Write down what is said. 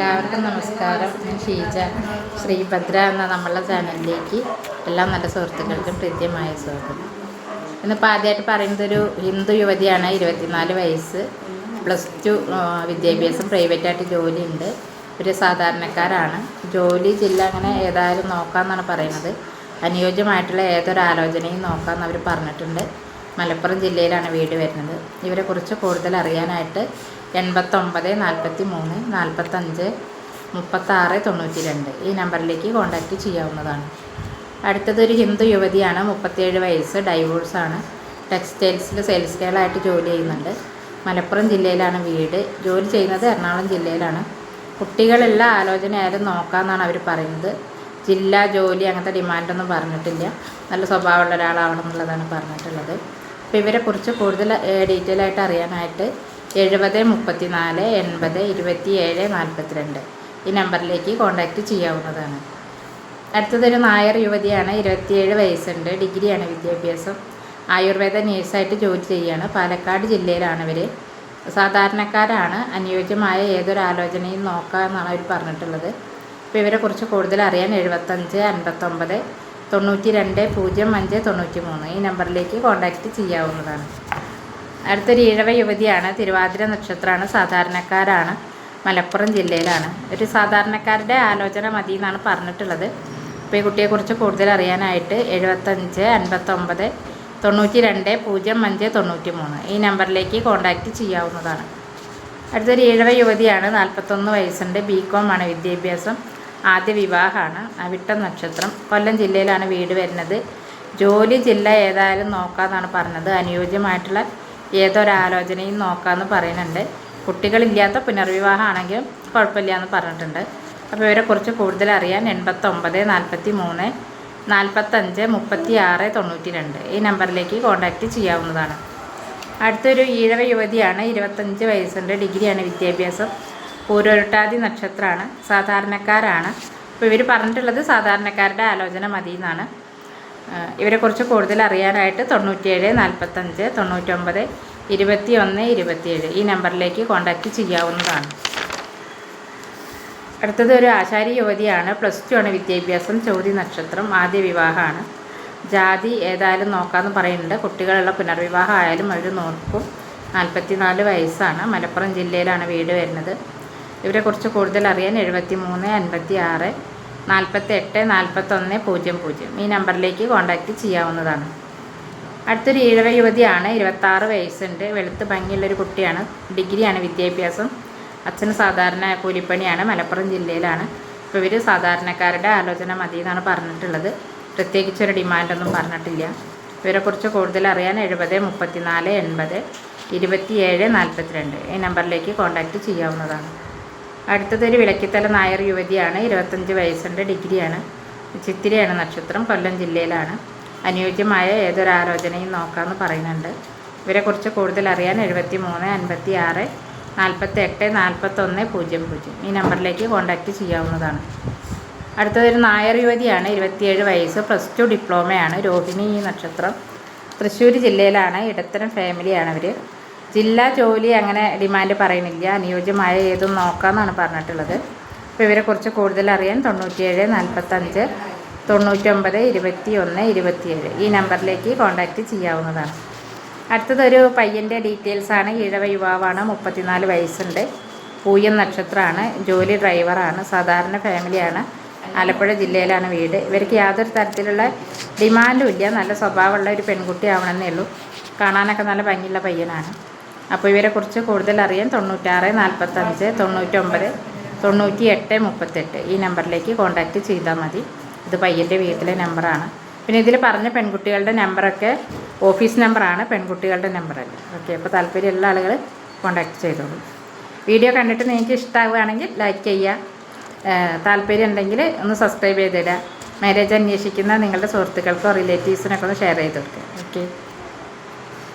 എല്ലാവർക്കും നമസ്കാരം. ഞാൻ ഷീജ. ശ്രീഭദ്ര എന്ന നമ്മളുടെ ചാനലിലേക്ക് എല്ലാ നല്ല സുഹൃത്തുക്കൾക്കും കൃത്യമായ സ്വാഗതം. ഇന്നിപ്പോൾ ആദ്യമായിട്ട് പറയുന്നത് ഒരു ഹിന്ദു യുവതിയാണ് ഇരുപത്തിനാല് വയസ്സ് പ്ലസ് ടു വിദ്യാഭ്യാസം പ്രൈവറ്റായിട്ട് ജോലിയുണ്ട്. ഒരു സാധാരണക്കാരാണ്. ജോലി ജില്ല അങ്ങനെ ഏതായാലും നോക്കാമെന്നാണ് പറയുന്നത്. അനുയോജ്യമായിട്ടുള്ള ഏതൊരു ആലോചനയും നോക്കാമെന്ന് അവർ പറഞ്ഞിട്ടുണ്ട്. മലപ്പുറം ജില്ലയിലാണ് വീട് വരുന്നത്. ഇവരെക്കുറിച്ച് കൂടുതൽ അറിയാനായിട്ട് എൺപത്തൊമ്പത് നാൽപ്പത്തി മൂന്ന് നാൽപ്പത്തഞ്ച് മുപ്പത്താറ് തൊണ്ണൂറ്റി രണ്ട് ഈ നമ്പറിലേക്ക് കോൺടാക്റ്റ് ചെയ്യാവുന്നതാണ്. അടുത്തതൊരു ഹിന്ദു യുവതിയാണ് മുപ്പത്തിയേഴ് വയസ്സ് ഡൈവോഴ്സാണ്. ടെക്സ്റ്റൈൽസിൽ സെയിൽസ് ഗേളായിട്ട് ജോലി ചെയ്യുന്നുണ്ട്. മലപ്പുറം ജില്ലയിലാണ് വീട്. ജോലി ചെയ്യുന്നത് എറണാകുളം ജില്ലയിലാണ്. കുട്ടികളുള്ള ആലോചനയായാലും നോക്കാമെന്നാണ് അവർ പറയുന്നത്. ജില്ല ജോലി അങ്ങനത്തെ ഡിമാൻഡൊന്നും പറഞ്ഞിട്ടില്ല. നല്ല സ്വഭാവമുള്ള ഒരാളാവണം എന്നുള്ളതാണ് പറഞ്ഞിട്ടുള്ളത്. അപ്പോൾ ഇവരെക്കുറിച്ച് കൂടുതൽ ഡീറ്റെയിൽ ആയിട്ട് അറിയാനായിട്ട് എഴുപത് മുപ്പത്തി നാല് എൺപത് ഇരുപത്തി ഏഴ് നാൽപ്പത്തിരണ്ട് ഈ നമ്പറിലേക്ക് കോൺടാക്റ്റ് ചെയ്യാവുന്നതാണ്. അടുത്തതൊരു നായർ യുവതിയാണ് ഇരുപത്തിയേഴ് വയസ്സുണ്ട് ഡിഗ്രിയാണ് വിദ്യാഭ്യാസം. ആയുർവേദ നേഴ്സായിട്ട് ജോലി ചെയ്യുകയാണ്. പാലക്കാട് ജില്ലയിലാണ് ഇവർ സാധാരണക്കാരാണ്. അനുയോജ്യമായ ഏതൊരു ആലോചനയും നോക്കാമെന്നാണ് അവർ പറഞ്ഞിട്ടുള്ളത്. അപ്പോൾ ഇവരെക്കുറിച്ച് കൂടുതൽ അറിയാൻ എഴുപത്തഞ്ച് അൻപത്തൊമ്പത് തൊണ്ണൂറ്റി രണ്ട് പൂജ്യം അഞ്ച് തൊണ്ണൂറ്റി മൂന്ന് ഈ നമ്പറിലേക്ക് കോൺടാക്റ്റ് ചെയ്യാവുന്നതാണ്. അടുത്തൊരു ഈഴവ യുവതിയാണ്. തിരുവാതിര നക്ഷത്രമാണ്. സാധാരണക്കാരാണ്. മലപ്പുറം ജില്ലയിലാണ്. ഒരു സാധാരണക്കാരുടെ ആലോചന മതി എന്നാണ് പറഞ്ഞിട്ടുള്ളത്. അപ്പോൾ ഈ കുട്ടിയെക്കുറിച്ച് കൂടുതൽ അറിയാനായിട്ട് എഴുപത്തഞ്ച് അൻപത്തൊമ്പത് തൊണ്ണൂറ്റി രണ്ട് പൂജ്യം അഞ്ച് തൊണ്ണൂറ്റി മൂന്ന് ഈ നമ്പറിലേക്ക് കോൺടാക്റ്റ് ചെയ്യാവുന്നതാണ്. അടുത്തൊരു ഈഴവ യുവതിയാണ്. നാൽപ്പത്തൊന്ന് വയസ്സുണ്ട്. ബി കോം ആണ് വിദ്യാഭ്യാസം. ആദ്യ വിവാഹമാണ്. അവിട്ട നക്ഷത്രം കൊല്ലം ജില്ലയിലാണ് വീട് വരുന്നത്. ജോലി ജില്ല ഏതായാലും നോക്കാമെന്നാണ് പറഞ്ഞത്. അനുയോജ്യമായിട്ടുള്ള ഏതൊരാലോചനയും നോക്കാമെന്ന് പറയുന്നുണ്ട്. കുട്ടികളില്ലാത്ത പുനർവിവാഹമാണെങ്കിലും കുഴപ്പമില്ല എന്ന് പറഞ്ഞിട്ടുണ്ട്. അപ്പോൾ ഇവരെക്കുറിച്ച് കൂടുതൽ അറിയാൻ എൺപത്തൊമ്പത് നാൽപ്പത്തി മൂന്ന് നാൽപ്പത്തഞ്ച് മുപ്പത്തി ആറ് തൊണ്ണൂറ്റി രണ്ട് ഈ നമ്പറിലേക്ക് കോൺടാക്റ്റ് ചെയ്യാവുന്നതാണ്. അടുത്തൊരു ഈഴവ യുവതിയാണ്. ഇരുപത്തഞ്ച് വയസ്സുണ്ട്. ഡിഗ്രിയാണ് വിദ്യാഭ്യാസം. പൂരോരുട്ടാതി നക്ഷത്രമാണ് സാധാരണക്കാരാണ്. അപ്പോൾ ഇവർ പറഞ്ഞിട്ടുള്ളത് സാധാരണക്കാരുടെ ആലോചന മതി എന്നാണ് ഇവരെക്കുറിച്ച് കൂടുതൽ അറിയാനായിട്ട് തൊണ്ണൂറ്റിയേഴ് നാൽപ്പത്തഞ്ച് തൊണ്ണൂറ്റൊമ്പത് ഇരുപത്തി ഒന്ന് ഇരുപത്തിയേഴ് ഈ നമ്പറിലേക്ക് കോൺടാക്റ്റ് ചെയ്യാവുന്നതാണ്. അടുത്തത് ഒരു ആശാരി യുവതിയാണ്. പ്ലസ് ടു ആണ് വിദ്യാഭ്യാസം. ചോദ്യ നക്ഷത്രം. ആദ്യ വിവാഹമാണ്. ജാതി ഏതായാലും നോക്കാമെന്ന് പറയുന്നുണ്ട്. കുട്ടികളുള്ള പുനർവിവാഹം ആയാലും അവർ നോക്കും. നാൽപ്പത്തിനാല് വയസ്സാണ്. മലപ്പുറം ജില്ലയിലാണ് വീട് വരുന്നത്. ഇവരെക്കുറിച്ച് കൂടുതൽ അറിയാൻ എഴുപത്തി മൂന്ന് അൻപത്തി ആറ് നാൽപ്പത്തി എട്ട് നാൽപ്പത്തൊന്ന് പൂജ്യം പൂജ്യം. ഈ നമ്പറിലേക്ക് കോൺടാക്റ്റ് ചെയ്യാവുന്നതാണ്. അടുത്തൊരു ഈഴവ യുവതിയാണ് ഇരുപത്താറ് വയസ്സുണ്ട്. വെളുത്ത് ഭംഗിയുള്ളൊരു കുട്ടിയാണ്. ഡിഗ്രിയാണ് വിദ്യാഭ്യാസം. അച്ഛന് സാധാരണ കൂലിപ്പണിയാണ് മലപ്പുറം ജില്ലയിലാണ്. അപ്പോൾ ഇവർ സാധാരണക്കാരുടെ ആലോചന മതി എന്നാണ് പറഞ്ഞിട്ടുള്ളത്. പ്രത്യേകിച്ചൊരു ഡിമാൻഡൊന്നും പറഞ്ഞിട്ടില്ല. ഇവരെക്കുറിച്ച് കൂടുതൽ അറിയാൻ എഴുപത് മുപ്പത്തിനാല് എൺപത് ഇരുപത്തിയേഴ് നാൽപ്പത്തിരണ്ട്. ഈ നമ്പറിലേക്ക് കോൺടാക്റ്റ് ചെയ്യാവുന്നതാണ്. അടുത്തതൊരു വിളക്കിത്തല നായർ യുവതിയാണ് ഇരുപത്തഞ്ച് വയസ്സുണ്ട് ഡിഗ്രിയാണ്. ചിത്തിരയാണ് നക്ഷത്രം കൊല്ലം ജില്ലയിലാണ്. അനുയോജ്യമായ ഏതൊരു ആലോചനയും നോക്കാമെന്ന് പറയുന്നുണ്ട്. ഇവരെക്കുറിച്ച് കൂടുതൽ അറിയാൻ എഴുപത്തി മൂന്ന് അൻപത്തി ആറ് നാൽപ്പത്തി എട്ട് നാൽപ്പത്തൊന്ന് പൂജ്യം പൂജ്യം. ഈ നമ്പറിലേക്ക് കോൺടാക്റ്റ് ചെയ്യാവുന്നതാണ്. അടുത്തതൊരു നായർ യുവതിയാണ് ഇരുപത്തിയേഴ് വയസ്സ് പ്ലസ് ടു ഡിപ്ലോമയാണ്. രോഹിണി ഈ നക്ഷത്രം തൃശ്ശൂർ ജില്ലയിലാണ്. ഇടത്തരം ഫാമിലിയാണ് അവർ ജില്ലാ ജോലി അങ്ങനെ ഡിമാൻഡ് പറയുന്നില്ല. അനുയോജ്യമായ ഏതും നോക്കാമെന്നാണ് പറഞ്ഞിട്ടുള്ളത്. അപ്പോൾ ഇവരെക്കുറിച്ച് കൂടുതൽ അറിയാൻ തൊണ്ണൂറ്റിയേഴ് നാൽപ്പത്തഞ്ച് തൊണ്ണൂറ്റൊമ്പത് ഇരുപത്തി ഒന്ന് ഇരുപത്തിയേഴ് ഈ നമ്പറിലേക്ക് കോൺടാക്റ്റ് ചെയ്യാവുന്നതാണ്. അടുത്തതൊരു പയ്യന്റെ ഡീറ്റെയിൽസാണ്. ഈഴവ യുവാവാണ് മുപ്പത്തിനാല് വയസ്സുണ്ട്. പൂയം നക്ഷത്രമാണ്. ജോലി ഡ്രൈവറാണ്. സാധാരണ ഫാമിലിയാണ്. ആലപ്പുഴ ജില്ലയിലാണ് വീട്. ഇവർക്ക് യാതൊരു തരത്തിലുള്ള ഡിമാൻഡും ഇല്ല. നല്ല സ്വഭാവമുള്ള ഒരു പെൺകുട്ടി ആവണമെന്നേ ഉള്ളൂ. കാണാനൊക്കെ നല്ല ഭംഗിയുള്ള പയ്യനാണ്. അപ്പോൾ ഇവരെക്കുറിച്ച് കൂടുതൽ അറിയാൻ തൊണ്ണൂറ്റാറ് നാൽപ്പത്തഞ്ച് തൊണ്ണൂറ്റൊമ്പത് തൊണ്ണൂറ്റി എട്ട് മുപ്പത്തെട്ട് ഈ നമ്പറിലേക്ക് കോൺടാക്റ്റ് ചെയ്താൽ മതി. ഇത് പയ്യന്റെ വീട്ടിലെ നമ്പറാണ്. പിന്നെ ഇതിൽ പറഞ്ഞ പെൺകുട്ടികളുടെ നമ്പറൊക്കെ ഓഫീസ് നമ്പറാണ് പെൺകുട്ടികളുടെ നമ്പറല്ല. ഓക്കെ അപ്പോൾ താല്പര്യമുള്ള ആളുകൾ കോൺടാക്റ്റ് ചെയ്തോളൂ. വീഡിയോ കണ്ടിട്ട് നിങ്ങൾക്ക് ഇഷ്ടമാവുകയാണെങ്കിൽ ലൈക്ക് ചെയ്യുക. താല്പര്യം ഉണ്ടെങ്കിൽ ഒന്ന് സബ്സ്ക്രൈബ് ചെയ്തിടുക. മാരേജ് അന്വേഷിക്കുന്ന നിങ്ങളുടെ സുഹൃത്തുക്കൾക്കോ റിലേറ്റീവ്സിനൊക്കെ ഒന്ന് ഷെയർ ചെയ്ത് കൊടുക്കുക. ഓക്കെ.